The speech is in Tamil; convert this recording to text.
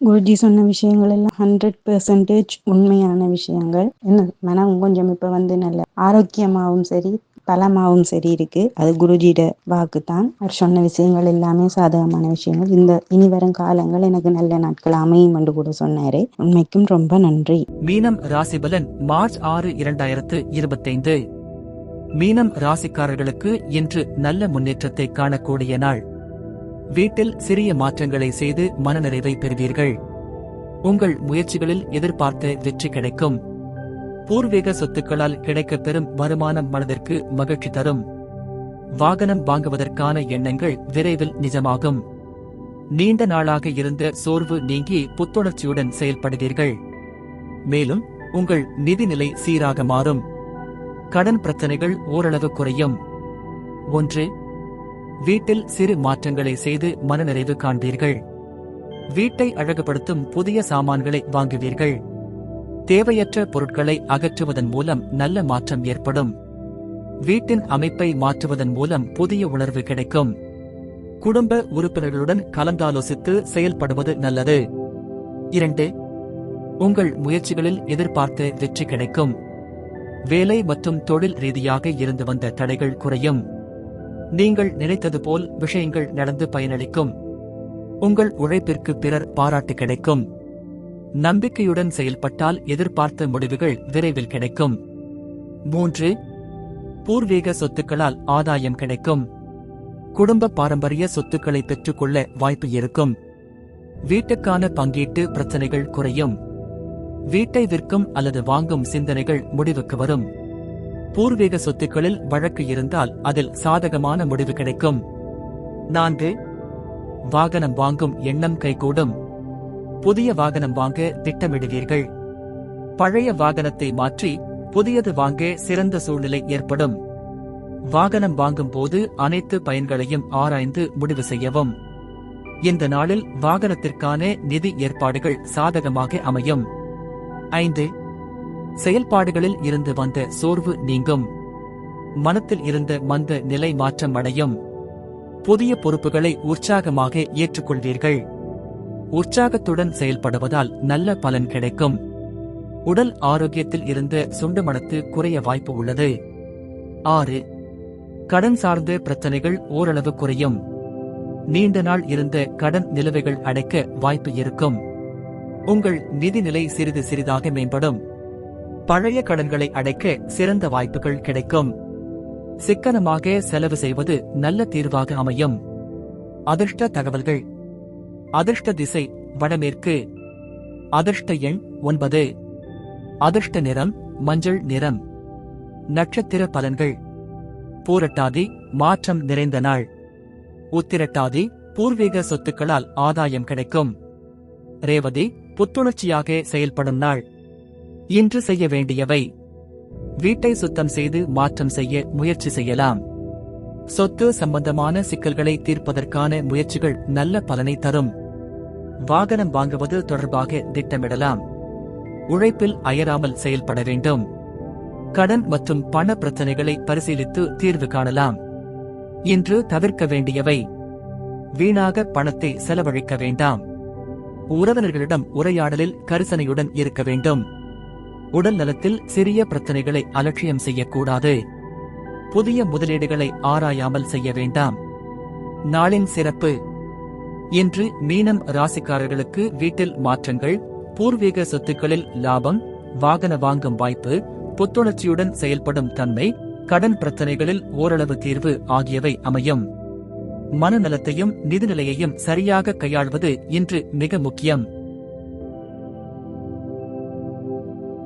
குருஜி சொன்ன விஷயங்கள் எல்லாம் ஹண்ட்ரட் பெர்சன்டேஜ் உண்மையான விஷயங்கள். என்ன? மனம் கொஞ்சம் இப்ப வந்து நல்ல ஆரோக்கியமாகவும் சரி பலமாகவும் சரி இருக்கு. அது குருஜியோட வாக்கு தான் அவர் சொன்ன விஷயங்கள் எல்லாமே சாதகமான விஷயங்கள். இந்த இனி வரும் காலங்கள் எனக்கு நல்ல நாட்கள் அமையும் என்று கூட சொன்னாரு. உண்மைக்கும் ரொம்ப நன்றி. மீனம் ராசிபலன் மார்ச் ஆறு இரண்டாயிரத்து இருபத்தைந்து. மீனம் ராசிக்காரர்களுக்கு இன்று நல்ல முன்னேற்றத்தை காணக்கூடிய நாள். வீட்டில் சிறிய மாற்றங்களை செய்து மனநிறைவை பெறுவீர்கள். உங்கள் முயற்சிகளில் எதிர்பார்த்த வெற்றி கிடைக்கும். பூர்வீக சொத்துக்களால் கிடைக்கப் பெறும் வருமானம் மனதிற்கு மகிழ்ச்சி தரும். வாகனம் வாங்குவதற்கான எண்ணங்கள் விரைவில் நிஜமாகும். நீண்ட நாளாக இருந்த சோர்வு நீங்கி புத்துணர்ச்சியுடன் செயல்படுவீர்கள். மேலும் உங்கள் நிதிநிலை சீராக மாறும். கடன் பிரச்சனைகள் ஓரளவு குறையும். ஒன்று வீட்டில் சிறு மாற்றங்களை செய்து மனநிறைவு காண்பீர்கள். வீட்டை அழகுபடுத்தும் புதிய சாமான்களை வாங்குவீர்கள். தேவையற்ற பொருட்களை அகற்றுவதன் மூலம் நல்ல மாற்றம் ஏற்படும். வீட்டின் அமைப்பை மாற்றுவதன் மூலம் புதிய உணர்வு கிடைக்கும். குடும்ப உறுப்பினர்களுடன் கலந்தாலோசித்து செயல்படுவது நல்லது. இரண்டு உங்கள் முயற்சிகளில் எதிர்பார்த்த வெற்றி கிடைக்கும். வேலை மற்றும் தொழில் ரீதியாக இருந்து வந்த தடைகள் குறையும். நீங்கள் நினைத்தது போல் விஷயங்கள் நடந்து பயனளிக்கும். உங்கள் உழைப்பிற்கு பிறர் பாராட்டு கிடைக்கும். நம்பிக்கையுடன் செயல்பட்டால் எதிர்பார்த்த முடிவுகள் விரைவில் கிடைக்கும். மூன்று பூர்வீக சொத்துக்களால் ஆதாயம் கிடைக்கும். குடும்ப பாரம்பரிய சொத்துக்களை பெற்றுக்கொள்ள வாய்ப்பு இருக்கும். வீட்டுக்கான பங்கீட்டு பிரச்சனைகள் குறையும். வீட்டை விற்கும் அல்லது வாங்கும் சிந்தனைகள் முடிவுக்கு வரும். பூர்வீக சொத்துக்களில் வழக்கு இருந்தால் அதில் சாதகமான முடிவு கிடைக்கும். நான்கு வாகனம் வாங்கும் எண்ணம் கைகூடும். புதிய வாகனம் வாங்க திட்டமிடுவீர்கள். பழைய வாகனத்தை மாற்றி புதியது வாங்க சிறந்த சூழ்நிலை ஏற்படும். வாகனம் வாங்கும் போது அனைத்து பயன்களையும் ஆராய்ந்து முடிவு செய்யவும். இந்த நாளில் வாகனத்திற்கான நிதி ஏற்பாடுகள் சாதகமாக அமையும். ஐந்து செயல்பாடுகளில் இருந்து வந்த சோர்வு நீங்கும். மனத்தில் இருந்த மந்த நிலை மாற்றம் அடையும். புதிய பொறுப்புகளை உற்சாகமாக ஏற்றுக்கொள்வீர்கள். உற்சாகத்துடன் செயல்படுவதால் நல்ல பலன் கிடைக்கும். உடல் ஆரோக்கியத்தில் இருந்த சுண்டுமணத்து குறைய வாய்ப்பு உள்ளது. ஆறு கடன் சார்ந்த பிரச்சனைகள் ஓரளவு குறையும். நீண்ட நாள் இருந்த கடன் நிலுவைகள் அடைக்க வாய்ப்பு இருக்கும். உங்கள் நிதிநிலை சிறிது சிறிதாக மேம்படும். பழைய கடன்களை அடைக்க சிறந்த வாய்ப்புகள் கிடைக்கும். சிக்கனமாக செலவு செய்வது நல்ல தீர்வாக அமையும். அதிர்ஷ்ட தகவல்கள். அதிர்ஷ்ட திசை வடமேற்கு. அதிர்ஷ்ட எண் ஒன்பது. அதிர்ஷ்ட நிறம் மஞ்சள் நிறம். நட்சத்திர பலன்கள். பூரட்டாதி மாற்றம் நிறைந்த நாள். உத்திரட்டாதி பூர்வீக சொத்துக்களால் ஆதாயம் கிடைக்கும். ரேவதி புத்துணர்ச்சியாக செயல்படும் நாள். இன்று செய்ய வேண்டியவை. வீட்டை சுத்தம் செய்து மாற்றம் செய்ய முயற்சி செய்யலாம். சொத்து சம்பந்தமான சிக்கல்களை தீர்ப்பதற்கான முயற்சிகள் நல்ல பலனை தரும். வாகனம் வாங்குவது தொடர்பாக திட்டமிடலாம். உழைப்பில் அயராமல் செயல்பட வேண்டும். கடன் மற்றும் பண பிரச்சனைகளை பரிசீலித்து தீர்வு காணலாம். இன்று தவிர்க்க வேண்டியவை. வீணாக பணத்தை செலவழிக்க வேண்டாம். உறவினர்களிடம் உரையாடலில் கரிசனையுடன் இருக்க வேண்டும். உடல் நலத்தில் சிறிய பிரச்சனைகளை அலட்சியம் செய்யக்கூடாது. புதிய முதலீடுகளை ஆராயாமல் செய்ய வேண்டாம். நாளின் சிறப்பு. இன்று மீனம் ராசிக்காரர்களுக்கு வீட்டில் மாற்றங்கள் பூர்வீக சொத்துக்களில் லாபம் வாகன வாங்கும் வாய்ப்பு புத்துணர்ச்சியுடன் செயல்படும் தன்மை கடன் பிரச்சனைகளில் ஓரளவு தீர்வு ஆகியவை அமையும். மனநலத்தையும் நிதிநிலையையும் சரியாக கையாள்வது இன்று மிக முக்கியம்.